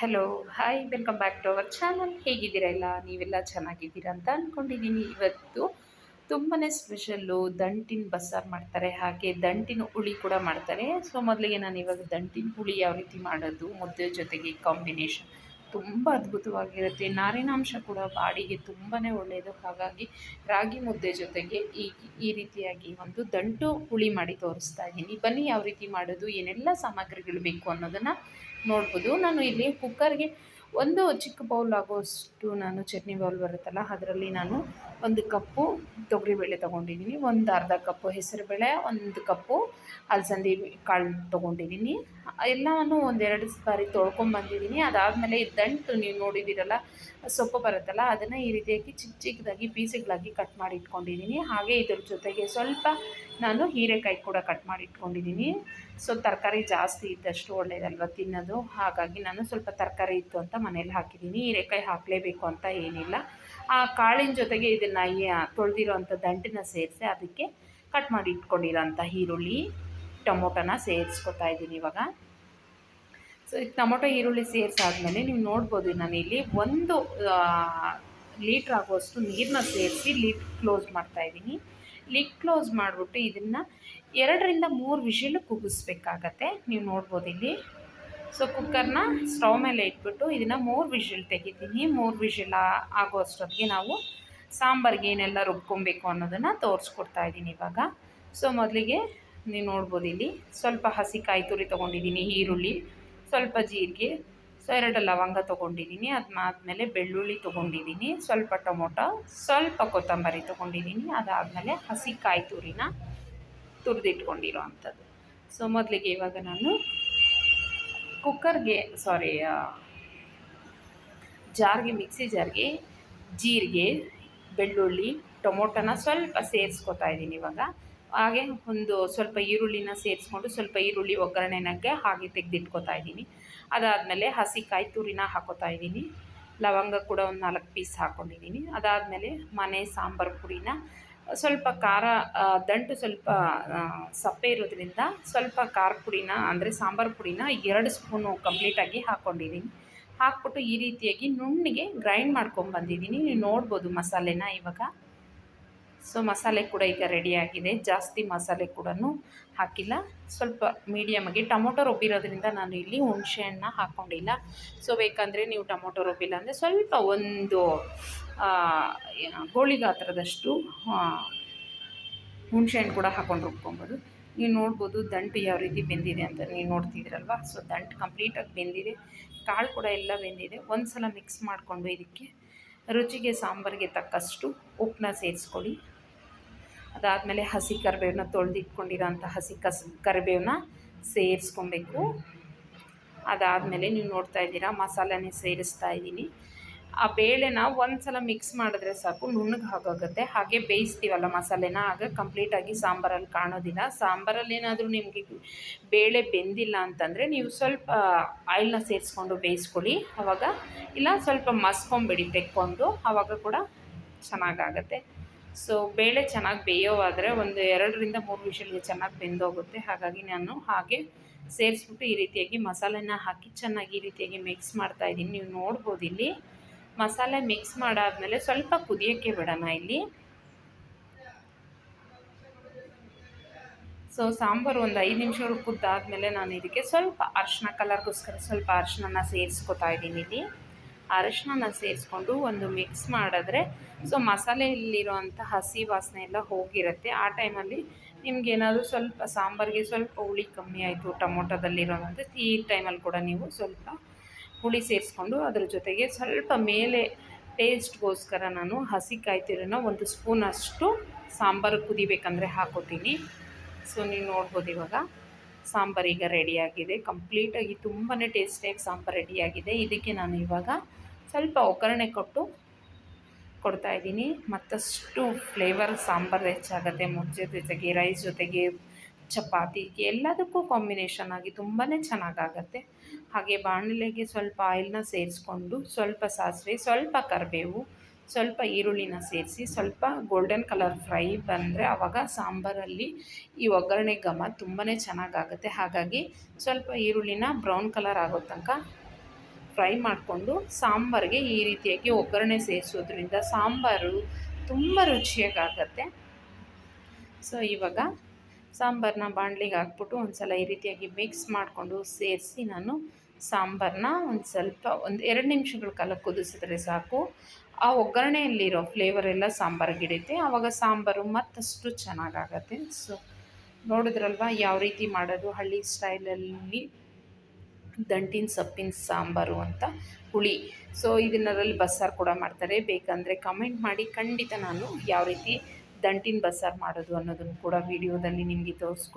Hello hi welcome back to our channel ಹೇಗಿದ್ದೀರಾ ಎಲ್ಲ? ನೀವೆಲ್ಲ ಚೆನ್ನಾಗಿದ್ದೀರಾ ಅಂತ ಅಂದ್ಕೊಂಡಿದ್ದೀನಿ ಇವತ್ತು ತುಂಬಾ ಸ್ಪೆಷಲ್ಲು ದಂಟಿನ ಬಸ್ಸಾರು ಮಾಡ್ತಾರೆ. ಹಾಗೆ ದಂಟಿನ ಹುಳಿ ಕೂಡ ಮಾಡ್ತಾರೆ. ಸೊ ಮೊದಲಿಗೆ ನಾನು ಇವಾಗ ದಂಟಿನ ಹುಳಿ ಯಾವ ರೀತಿ ಮಾಡೋದು, ಮುದ್ದೆ ಜೊತೆಗೆ ಕಾಂಬಿನೇಷನ್ ತುಂಬ ಅದ್ಭುತವಾಗಿರುತ್ತೆ. ನಾರಿನಾಂಶ ಕೂಡ ಬಾಡಿಗೆ ತುಂಬಾ ಒಳ್ಳೆಯದು. ಹಾಗಾಗಿ ರಾಗಿ ಮುದ್ದೆ ಜೊತೆಗೆ ಈ ಈ ರೀತಿಯಾಗಿ ಒಂದು ದಂಟು ಹುಳಿ ಮಾಡಿ ತೋರಿಸ್ತಾ ಇದ್ದೀನಿ. ಬನ್ನಿ ಯಾವ ರೀತಿ ಮಾಡೋದು, ಏನೆಲ್ಲ ಸಾಮಗ್ರಿಗಳು ಬೇಕು ಅನ್ನೋದನ್ನು ನೋಡ್ಬೋದು. ನಾನು ಇಲ್ಲಿ ಕುಕ್ಕರ್ಗೆ ಒಂದು ಚಿಕ್ಕ ಬೌಲ್ ಆಗೋಷ್ಟು ನಾನು ಚಟ್ನಿ ಬೌಲ್ ಬರುತ್ತಲ್ಲ, ಅದರಲ್ಲಿ ನಾನು ಒಂದು ಕಪ್ಪು ತೊಗರಿಬೇಳೆ ತೊಗೊಂಡಿದ್ದೀನಿ, ಒಂದು ಅರ್ಧ ಕಪ್ಪು ಹೆಸರುಬೇಳೆ, ಒಂದು ಕಪ್ಪು ಅಲಸಂದಿ ಕಾಳು ತೊಗೊಂಡಿದ್ದೀನಿ. ಎಲ್ಲವನ್ನು ಒಂದೆರಡು ಬಾರಿ ತೊಳ್ಕೊಂಬಂದಿದ್ದೀನಿ ಅದಾದಮೇಲೆ ದಂಟು ನೀವು ನೋಡಿದ್ದೀರಲ್ಲ, ಸೊಪ್ಪು ಬರುತ್ತಲ್ಲ, ಅದನ್ನು ಈ ರೀತಿಯಾಗಿ ಚಿಕ್ಕ ಚಿಕ್ಕದಾಗಿ ಪೀಸ್ಗಳಾಗಿ ಕಟ್ ಮಾಡಿ ಇಟ್ಕೊಂಡಿದ್ದೀನಿ. ಹಾಗೆ ಇದ್ರ ಜೊತೆಗೆ ಸ್ವಲ್ಪ ನಾನು ಹೀರೆಕಾಯಿ ಕೂಡ ಕಟ್ ಮಾಡಿ ಇಟ್ಕೊಂಡಿದ್ದೀನಿ ಸೊ ತರಕಾರಿ ಜಾಸ್ತಿ ಇದ್ದಷ್ಟು ಒಳ್ಳೆಯದಲ್ವ ತಿನ್ನೋದು? ಹಾಗಾಗಿ ನಾನು ಸ್ವಲ್ಪ ತರಕಾರಿ ಇತ್ತು ಅಂತ ಮನೇಲಿ ಹಾಕಿದ್ದೀನಿ. ಹೀರೆಕಾಯಿ ಹಾಕಲೇಬೇಕು ಅಂತ ಏನಿಲ್ಲ. ಆ ಕಾಳಿನ ಜೊತೆಗೆ ಇದನ್ನು ತೊಳೆದಿರೋ ಅಂಥ ದಂಟನ್ನ ಸೇರಿಸಿ ಅದಕ್ಕೆ ಕಟ್ ಮಾಡಿ ಇಟ್ಕೊಂಡಿರೋಂಥ ಈರುಳ್ಳಿ, ಟೊಮೊಟೊನ ಸೇರಿಸ್ಕೊತಾ ಇದ್ದೀನಿ ಇವಾಗ. ಸೊ ಟೊಮೊಟೊ, ಈರುಳ್ಳಿ ಸೇರಿಸಾದ್ಮೇಲೆ ನೀವು ನೋಡ್ಬೋದು ನಾನಿಲ್ಲಿ ಒಂದು ಲೀಟ್ರ್ ಆಗುವಷ್ಟು ನೀರನ್ನ ಸೇರಿಸಿ ಲೀಟ್ ಕ್ಲೋಸ್ ಮಾಡ್ತಾಯಿದ್ದೀನಿ ಲಿಡ್ ಕ್ಲೋಸ್ ಮಾಡಿಬಿಟ್ಟು ಇದನ್ನು ಎರಡರಿಂದ ಮೂರು ವಿಷಿಲು ಕುಗ್ಗಿಸ್ಬೇಕಾಗತ್ತೆ. ನೀವು ನೋಡ್ಬೋದು ಇಲ್ಲಿ. ಸೊ ಕುಕ್ಕರ್ನ ಸ್ಟವ್ ಮೇಲೆ ಇಟ್ಬಿಟ್ಟು ಇದನ್ನು ಮೂರು ವಿಷಿಲ್ ತೆಗಿತೀನಿ. ಮೂರು ವಿಶಿಲ್ ಆಗೋ ಅಷ್ಟೊತ್ತಿಗೆ ನಾವು ಸಾಂಬಾರ್ಗೆ ಏನೆಲ್ಲ ರುಬ್ಕೊಬೇಕು ಅನ್ನೋದನ್ನು ತೋರಿಸ್ಕೊಡ್ತಾ ಇದ್ದೀನಿ ಇವಾಗ. ಸೊ ಮೊದಲಿಗೆ ನೀವು ನೋಡ್ಬೋದು ಇಲ್ಲಿ. ಸ್ವಲ್ಪ ಹಸಿ ಕಾಯಿ ತುರಿ ತೊಗೊಂಡಿದ್ದೀನಿ, ಈರುಳ್ಳಿ. ಸ್ವಲ್ಪ ಜೀರಿಗೆ. ಸೊ ಎರಡು ಲವಂಗ ತೊಗೊಂಡಿದ್ದೀನಿ ಅದಾದಮೇಲೆ ಬೆಳ್ಳುಳ್ಳಿ ತೊಗೊಂಡಿದ್ದೀನಿ, ಸ್ವಲ್ಪ ಟೊಮೊಟೊ, ಸ್ವಲ್ಪ ಕೊತ್ತಂಬರಿ ತೊಗೊಂಡಿದ್ದೀನಿ, ಅದಾದಮೇಲೆ ಹಸಿ ಕಾಯಿ ತುರಿನ ತುರಿದಿಟ್ಕೊಂಡಿರೋ ಅಂಥದ್ದು ಸೊ ಮೊದಲಿಗೆ ಇವಾಗ ನಾನು ಕುಕ್ಕರ್ಗೆ ಸಾರಿ ಜಾರ್ಗೆ, ಮಿಕ್ಸಿ ಜಾರ್ಗೆ ಜೀರಿಗೆ, ಬೆಳ್ಳುಳ್ಳಿ, ಟೊಮೊಟೊನ ಸ್ವಲ್ಪ ಸೇರಿಸ್ಕೊತಾ ಇದ್ದೀನಿ ಇವಾಗ. ಹಾಗೆ ಒಂದು ಸ್ವಲ್ಪ ಈರುಳ್ಳಿನ ಸೇರಿಸ್ಕೊಂಡು ಸ್ವಲ್ಪ ಈರುಳ್ಳಿ ಒಗ್ಗರಣೆನಾಗೆ ಹಾಗೆ ತೆಗೆದಿಟ್ಕೋತಾ ಇದ್ದೀನಿ. ಅದಾದಮೇಲೆ ಹಸಿ ಕಾಯಿ ತುರಿನ ಹಾಕೋತಾ ಇದ್ದೀನಿ. ಲವಂಗ ಕೂಡ ಒಂದು ನಾಲ್ಕು ಪೀಸ್ ಹಾಕ್ಕೊಂಡಿದ್ದೀನಿ ಅದಾದಮೇಲೆ ಮನೆ ಸಾಂಬಾರು ಪುಡಿನ ಸ್ವಲ್ಪ ಖಾರ ದಂಟು ಸ್ವಲ್ಪ ಸಪ್ಪೆ ಇರೋದ್ರಿಂದ ಸ್ವಲ್ಪ ಖಾರ ಪುಡಿನ, ಅಂದರೆ ಸಾಂಬಾರು ಪುಡಿನ ಎರಡು ಸ್ಪೂನು ಕಂಪ್ಲೀಟಾಗಿ ಹಾಕ್ಕೊಂಡಿದ್ದೀನಿ ಹಾಕ್ಬಿಟ್ಟು ಈ ರೀತಿಯಾಗಿ ನುಣ್ಣಿಗೆ ಗ್ರೈಂಡ್ ಮಾಡ್ಕೊಂಬಂದಿದ್ದೀನಿ ನೀವು ನೋಡ್ಬೋದು ಮಸಾಲೆನ ಇವಾಗ. ಸೊ ಮಸಾಲೆ ಕೂಡ ಈಗ ರೆಡಿಯಾಗಿದೆ ಜಾಸ್ತಿ ಮಸಾಲೆ ಕೂಡ ಹಾಕಿಲ್ಲ. ಸ್ವಲ್ಪ ಮೀಡಿಯಮ್ಗೆ ಟೊಮೊಟೊ ರುಬ್ಬಿರೋದ್ರಿಂದ ನಾನು ಇಲ್ಲಿ ಹುಣಸೆ ಹಣ್ಣು ಹಾಕ್ಕೊಂಡಿಲ್ಲ ಸೊ ಬೇಕಂದರೆ ನೀವು ಟೊಮೊಟೊ ರುಬ್ಬಿಲ್ಲ ಅಂದರೆ ಸ್ವಲ್ಪ ಒಂದು ಗೋಳಿಗಾತ್ರದಷ್ಟು ಗಾತ್ರದಷ್ಟು ಹುಣಸೆ ಹಣ್ಣು ಕೂಡ ಹಾಕ್ಕೊಂಡು ರುಬ್ಕೊಬೋದು. ನೀವು ನೋಡ್ಬೋದು ದಂಟು ಯಾವ ರೀತಿ ಬೆಂದಿದೆ ಅಂತ ನೀವು ನೋಡ್ತಿದ್ದೀರಲ್ವ ಸೊ ದಂಟು ಕಂಪ್ಲೀಟಾಗಿ ಬೆಂದಿದೆ. ಕಾಳು ಕೂಡ ಎಲ್ಲ ಬೆಂದಿದೆ. ಒಂದು ಸಲ ಮಿಕ್ಸ್ ಮಾಡಿಕೊಂಡು ಇದಕ್ಕೆ ರುಚಿಗೆ ಸಾಂಬಾರಿಗೆ ತಕ್ಕಷ್ಟು ಉಪ್ಪನ್ನ ಸೇರಿಸ್ಕೊಳ್ಳಿ. ಅದಾದಮೇಲೆ ಹಸಿ ಕರಿಬೇವನ್ನ ತೊಳೆದಿಟ್ಕೊಂಡಿರೋಂಥ ಹಸಿ ಕಸ ಕರಿಬೇವನ್ನ ಸೇರಿಸ್ಕೊಬೇಕು. ಅದಾದಮೇಲೆ ನೀವು ನೋಡ್ತಾ ಇದ್ದೀರಾ, ಮಸಾಲೆನೇ ಸೇರಿಸ್ತಾ ಇದ್ದೀನಿ. ಆ ಬೇಳೆನ ಒಂದು ಸಲ ಮಿಕ್ಸ್ ಮಾಡಿದ್ರೆ ಸಾಕು, ನುಣ್ಣಗೆ ಹಾಗಾಗುತ್ತೆ. ಹಾಗೆ ಬೇಯಿಸ್ತೀವಲ್ಲ ಮಸಾಲೆನ, ಆಗ ಕಂಪ್ಲೀಟಾಗಿ ಸಾಂಬಾರಲ್ಲಿ ಕಾಣೋದಿಲ್ಲ. ಸಾಂಬಾರಲ್ಲಿ ಏನಾದರೂ ನಿಮಗೆ ಬೇಳೆ ಬೆಂದಿಲ್ಲ ಅಂತಂದರೆ ನೀವು ಸ್ವಲ್ಪ ಆಯಿಲ್ನ ಸೇರಿಸ್ಕೊಂಡು ಬೇಯಿಸ್ಕೊಳ್ಳಿ. ಆವಾಗ ಇಲ್ಲ ಸ್ವಲ್ಪ ಮಸ್ಕೊಂಬಿಡಿ ತೆಕ್ಕೊಂಡು ಆವಾಗ ಕೂಡ ಚೆನ್ನಾಗಾಗತ್ತೆ. ಸೊ ಬೇಳೆ ಚೆನ್ನಾಗಿ ಬೇಯೋವಾದರೆ ಒಂದು ಎರಡರಿಂದ ಮೂರು ವಿಷಲ್ಗೆ ಚೆನ್ನಾಗಿ ಬೆಂದೋಗುತ್ತೆ. ಹಾಗಾಗಿ ನಾನು ಹಾಗೆ ಸೇರಿಸ್ಬಿಟ್ಟು ಈ ರೀತಿಯಾಗಿ ಮಸಾಲೆನ ಹಾಕಿ ಚೆನ್ನಾಗಿ ಈ ರೀತಿಯಾಗಿ ಮಿಕ್ಸ್ ಮಾಡ್ತಾ ಇದ್ದೀನಿ. ನೀವು ನೋಡ್ಬೋದು ಇಲ್ಲಿ. ಮಸಾಲೆ ಮಿಕ್ಸ್ ಮಾಡಾದಮೇಲೆ ಸ್ವಲ್ಪ ಕುದಿಯೋಕ್ಕೆ ಬಿಡೋಣ ಇಲ್ಲಿ. ಸೊ ಸಾಂಬಾರು ಒಂದು ಐದು ನಿಮಿಷ ಕುದ್ದಾದಮೇಲೆ ನಾನು ಇದಕ್ಕೆ ಸ್ವಲ್ಪ ಅರಿಶಿನ, ಕಲರ್ಗೋಸ್ಕರ ಸ್ವಲ್ಪ ಅರಿಶಿನ ಸೇರಿಸ್ಕೊತಾ ಇದ್ದೀನಿ ಇಲ್ಲಿ. ಅರಶಿನ ಸೇರಿಸ್ಕೊಂಡು ಒಂದು ಮಿಕ್ಸ್ ಮಾಡಿದ್ರೆ ಸೊ ಮಸಾಲೆಯಲ್ಲಿರುವಂಥ ಹಸಿ ವಾಸನೆ ಎಲ್ಲ ಹೋಗಿರುತ್ತೆ. ಆ ಟೈಮಲ್ಲಿ ನಿಮ್ಗೆ ಏನಾದರೂ ಸ್ವಲ್ಪ ಸಾಂಬಾರಿಗೆ ಸ್ವಲ್ಪ ಹುಳಿ ಕಮ್ಮಿ ಆಯಿತು ಟೊಮೊಟೊದಲ್ಲಿರೋವಂಥ ಈ ಟೈಮಲ್ಲಿ ಕೂಡ ನೀವು ಸ್ವಲ್ಪ ಹುಳಿ ಸೇರಿಸ್ಕೊಂಡು ಅದ್ರ ಜೊತೆಗೆ ಸ್ವಲ್ಪ ಮೇಲೆ ಟೇಸ್ಟ್ಗೋಸ್ಕರ ನಾನು ಹಸಿ ಕಾಯ್ತಿರೋನ ಒಂದು ಸ್ಪೂನಷ್ಟು ಸಾಂಬಾರು ಕುದಿಬೇಕಂದ್ರೆ ಹಾಕೋತೀನಿ. ಸೊ ನೀವು ನೋಡ್ಬೋದು ಇವಾಗ. ಸಾಂಬಾರು ಈಗ ರೆಡಿಯಾಗಿದೆ. ಕಂಪ್ಲೀಟಾಗಿ ತುಂಬಾ ಟೇಸ್ಟಿಯಾಗಿ ಸಾಂಬಾರು ರೆಡಿಯಾಗಿದೆ. ಇದಕ್ಕೆ ನಾನು ಇವಾಗ ಸ್ವಲ್ಪ ಒಗ್ಗರಣೆ ಕೊಟ್ಟು ಕೊಡ್ತಾಯಿದ್ದೀನಿ ಮತ್ತಷ್ಟು ಫ್ಲೇವರ್ ಸಾಂಬಾರು ಹೆಚ್ಚಾಗುತ್ತೆ. ಮುದ್ದೆ ಜೊತೆಗೆ ರೈಸ್ ಜೊತೆಗೆ, ಚಪಾತಿ, ಎಲ್ಲದಕ್ಕೂ ಕಾಂಬಿನೇಷನ್ ಆಗಿ ತುಂಬಾ ಚೆನ್ನಾಗಾಗತ್ತೆ. ಹಾಗೆ ಬಾಣಲೆಗೆ ಸ್ವಲ್ಪ ಆಯಿಲ್ನ ಸೇರಿಸ್ಕೊಂಡು ಸ್ವಲ್ಪ ಸಾಸಿವೆ, ಸ್ವಲ್ಪ ಕರಿಬೇವು ಸ್ವಲ್ಪ ಈರುಳ್ಳಿನ ಸೇರಿಸಿ, ಸ್ವಲ್ಪ ಗೋಲ್ಡನ್ ಕಲರ್ ಫ್ರೈ ಬಂದರೆ ಆವಾಗ ಸಾಂಬಾರಲ್ಲಿ ಈ ಒಗ್ಗರಣೆ ಘಮ ತುಂಬಾ ಚೆನ್ನಾಗಾಗುತ್ತೆ. ಹಾಗಾಗಿ ಸ್ವಲ್ಪ ಈರುಳ್ಳಿನ ಬ್ರೌನ್ ಕಲರ್ ಆಗೋ ತನಕ ಫ್ರೈ ಮಾಡಿಕೊಂಡು ಸಾಂಬಾರಿಗೆ ಈ ರೀತಿಯಾಗಿ ಒಗ್ಗರಣೆ ಸೇರಿಸೋದ್ರಿಂದ ಸಾಂಬಾರು ತುಂಬ ರುಚಿಯಾಗುತ್ತೆ ಸೊ ಇವಾಗ ಸಾಂಬಾರನ್ನ ಬಾಣಲಿಗೆ ಹಾಕ್ಬಿಟ್ಟು ಒಂದು ಸಲ ಈ ರೀತಿಯಾಗಿ ಮಿಕ್ಸ್ ಮಾಡಿಕೊಂಡು ಸೇರಿಸಿ ನಾನು ಸಾಂಬಾರನ್ನ ಒಂದು ಸ್ವಲ್ಪ ಒಂದು ಎರಡು ನಿಮಿಷಗಳ ಕಾಲ ಕುದಿಸಿದ್ರೆ ಸಾಕು. ಆ ಒಗ್ಗರಣೆಯಲ್ಲಿರೋ ಫ್ಲೇವರ್ ಎಲ್ಲ ಸಾಂಬಾರಿಗೆ ಹಿಡಿಯುತ್ತೆ ಆವಾಗ ಸಾಂಬಾರು ಮತ್ತಷ್ಟು ಚೆನ್ನಾಗಾಗತ್ತೆ. ಸೊ ನೋಡಿದ್ರಲ್ವ? ಯಾವ ರೀತಿ ಮಾಡೋದು? ಹಳ್ಳಿ ಸ್ಟೈಲಲ್ಲಿ ದಂಟಿನ ಸೊಪ್ಪಿನ ಸಾಂಬಾರು ಅಂತ ಹುಳಿ. ಸೊ ಇದನ್ನರಲ್ಲಿ ಬಸ್ಸಾರು ಕೂಡ ಮಾಡ್ತಾರೆ. ಬೇಕಂದರೆ ಕಮೆಂಟ್ ಮಾಡಿ. ಖಂಡಿತ ನಾನು ಯಾವ ರೀತಿ ದಂಟಿನ ಬಸ್ಸಾರು ಮಾಡೋದು ಅನ್ನೋದನ್ನು ಕೂಡ ವಿಡಿಯೋದಲ್ಲಿ ನಿಮಗೆ ತೋರಿಸ್ಕೊ